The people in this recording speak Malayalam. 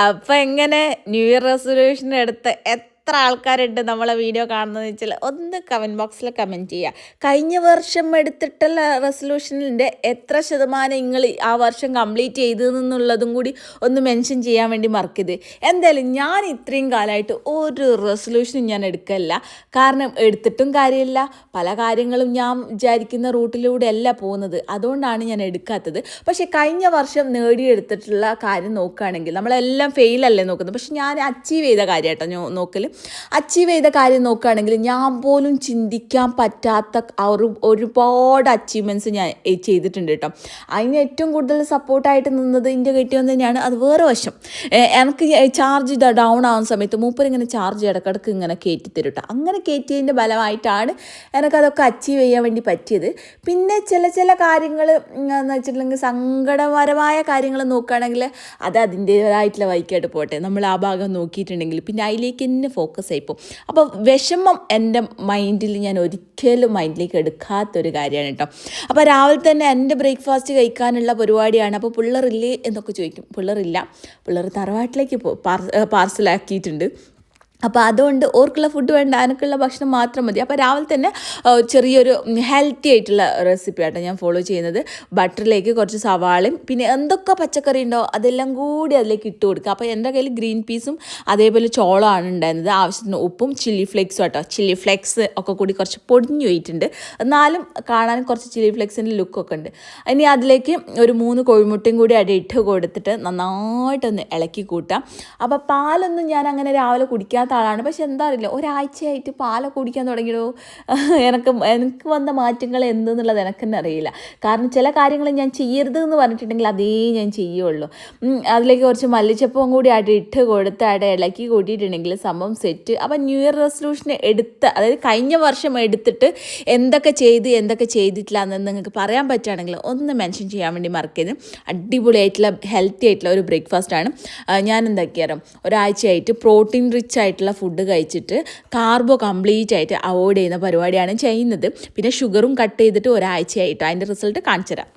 അപ്പം എങ്ങനെ ന്യൂ ഇയർ റെസൊല്യൂഷൻ എടുത്ത് എത്ര ആൾക്കാരുണ്ട് നമ്മളെ വീഡിയോ കാണുന്നതെന്ന് വെച്ചാൽ ഒന്ന് കമന്റ് ബോക്സിൽ കമന്റ് ചെയ്യുക കഴിഞ്ഞ വർഷം എടുത്തിട്ടുള്ള റെസൊല്യൂഷനിന്റെ എത്ര ശതമാനം നിങ്ങൾ ആ വർഷം കംപ്ലീറ്റ് ചെയ്തു എന്നുള്ളതും കൂടി ഒന്ന് മെൻഷൻ ചെയ്യാൻ വേണ്ടി മറക്കരുത്. എന്തായാലും ഞാൻ ഇത്രയും കാലമായിട്ട് ഒരു റെസൊല്യൂഷനും ഞാൻ എടുക്കല്ല കാരണം എടുത്തിട്ടും കാര്യമില്ല. പല കാര്യങ്ങളും ഞാൻ വിചാരിക്കുന്ന റൂട്ടിലൂടെ അല്ല പോകുന്നത്. അതുകൊണ്ടാണ് ഞാൻ എടുക്കാത്തത്. പക്ഷേ കഴിഞ്ഞ വർഷം നേടിയെടുത്തിട്ടുള്ള കാര്യം നോക്കുകയാണെങ്കിൽ നമ്മളെല്ലാം ഫെയിലല്ലേ നോക്കുന്നത്. പക്ഷെ ഞാൻ അച്ചീവ് ചെയ്ത കാര്യം കേട്ടോ നോക്കൽ അച്ചീവ് ചെയ്ത കാര്യം നോക്കുകയാണെങ്കിൽ ഞാൻ പോലും ചിന്തിക്കാൻ പറ്റാത്ത ഒരുപാട് അച്ചീവ്മെന്റ്സ് ഞാൻ ചെയ്തിട്ടുണ്ട് കേട്ടോ. അതിന് ഏറ്റവും കൂടുതൽ സപ്പോർട്ടായിട്ട് നിന്നത് എന്റെ കെട്ടിയവൻ തന്നെയാണ്. അത് വേറെ വശം. എനിക്ക് ചാർജ് ഡൗൺ ആവുന്ന സമയത്ത് മൂപ്പർ ഇങ്ങനെ ചാർജ് ഇടക്കിടക്ക് ഇങ്ങനെ കയറ്റി തരും കേട്ടോ. അങ്ങനെ കയറ്റിയതിന്റെ ഫലമായിട്ടാണ് എനിക്കതൊക്കെ അച്ചീവ് ചെയ്യാൻ വേണ്ടി പറ്റിയത്. പിന്നെ ചില ചില കാര്യങ്ങൾ എന്ന് വെച്ചിട്ടുണ്ടെങ്കിൽ സങ്കടപരമായ കാര്യങ്ങൾ നോക്കുകയാണെങ്കിൽ അത് അതിന്റേതായിട്ടുള്ള വൈക്കായിട്ട് പോട്ടെ. നമ്മൾ ആ ഭാഗം നോക്കിയിട്ടുണ്ടെങ്കിൽ പിന്നെ അതിലേക്ക് തന്നെ ഫോക്കസ് ആയിപ്പോൾ അപ്പോൾ വിഷമം എന്റെ മൈൻഡിൽ ഞാൻ ഒരിക്കലും മൈൻഡിലേക്ക് എടുക്കാത്തൊരു കാര്യമാണ് കേട്ടോ. അപ്പോൾ രാവിലെ തന്നെ എന്റെ ബ്രേക്ക്ഫാസ്റ്റ് കഴിക്കാനുള്ള പരിപാടിയാണ്. അപ്പോൾ പിള്ളേറില്ലേ എന്നൊക്കെ ചോദിക്കും. പിള്ളേറില്ല പിള്ളേർ തറവാട്ടിലേക്ക് പോ പാർസലാക്കിയിട്ടുണ്ട് അപ്പോൾ അതുകൊണ്ട് ഓർക്കുള്ള ഫുഡ് വേണ്ട അതിനൊക്കെയുള്ള ഭക്ഷണം മാത്രം മതി. അപ്പോൾ രാവിലെ തന്നെ ചെറിയൊരു ഹെൽത്തി ആയിട്ടുള്ള റെസിപ്പി ആട്ടോ ഞാൻ ഫോളോ ചെയ്യുന്നത്. ബട്ടറിലേക്ക് കുറച്ച് സവാളയും പിന്നെ എന്തൊക്കെ പച്ചക്കറി ഉണ്ടോ അതെല്ലാം കൂടി അതിലേക്ക് ഇട്ട് കൊടുക്കുക. അപ്പോൾ എന്റെ കയ്യിൽ ഗ്രീൻ പീസും അതേപോലെ ചോളമാണ് ഉണ്ടായിരുന്നത്. ആവശ്യത്തിന് ഉപ്പും ചില്ലി ഫ്ലേക്സും ആട്ടോ. ചില്ലി ഫ്ലേക്സ് ഒക്കെ കൂടി കുറച്ച് പൊടിഞ്ഞു പോയിട്ടുണ്ട്. എന്നാലും കാണാൻ കുറച്ച് ചില്ലി ഫ്ലേക്സിന്റെ ലുക്കൊക്കെ ഉണ്ട്. ഇനി അതിലേക്ക് ഒരു മൂന്ന് കോഴിമുട്ടയും കൂടി അടി ഇട്ട് കൊടുത്തിട്ട് നന്നായിട്ടൊന്ന് ഇളക്കി കൂട്ടാം. അപ്പോൾ പാലൊന്നും ഞാൻ അങ്ങനെ രാവിലെ കുടിക്കാത്ത ആളാണ് പക്ഷെ എന്താ അറിയില്ല ഒരാഴ്ചയായിട്ട് പാലൊക്കെ കുടിക്കാൻ തുടങ്ങിയോ? എനിക്ക് എനിക്ക് വന്ന മാറ്റങ്ങൾ എന്തെന്നുള്ളത് എനിക്ക് തന്നെ അറിയില്ല. കാരണം ചില കാര്യങ്ങൾ ഞാൻ ചെയ്യരുത് എന്ന് പറഞ്ഞിട്ടുണ്ടെങ്കിൽ അതേ ഞാൻ ചെയ്യുള്ളൂ. അതിലേക്ക് കുറച്ച് മല്ലിച്ചപ്പവും കൂടി ആയിട്ട് ഇട്ട് കൊടുത്ത് അവിടെ ഇളക്കി കൂട്ടിയിട്ടുണ്ടെങ്കിൽ സംഭവം സെറ്റ്. അപ്പം ന്യൂ ഇയർ റെസൊല്യൂഷൻ എടുത്ത് അതായത് കഴിഞ്ഞ വർഷം എടുത്തിട്ട് എന്തൊക്കെ ചെയ്ത് എന്തൊക്കെ ചെയ്തിട്ടില്ല എന്ന് നിങ്ങൾക്ക് പറയാൻ പറ്റുകയാണെങ്കിൽ ഒന്ന് മെൻഷൻ ചെയ്യാൻ വേണ്ടി മറക്കരുത്. അടിപൊളിയായിട്ടുള്ള ഹെൽത്തി ആയിട്ടുള്ള ഒരു ബ്രേക്ക്ഫാസ്റ്റ് ആണ്. ഞാൻ എന്താക്കിയാലും ഒരാഴ്ചയായിട്ട് പ്രോട്ടീൻ റിച്ച് ആയിട്ടുള്ള ഫുഡ് കഴിച്ചിട്ട് കാർബോ കംപ്ലീറ്റ് ആയിട്ട് അവോയ്ഡ് ചെയ്യുന്ന പരിപാടിയാണ് ചെയ്യുന്നത്. പിന്നെ ഷുഗറും കട്ട് ചെയ്തിട്ട് ഒരാഴ്ചയായിട്ട്. അതിന്റെ റിസൾട്ട് കാണിച്ചു തരാം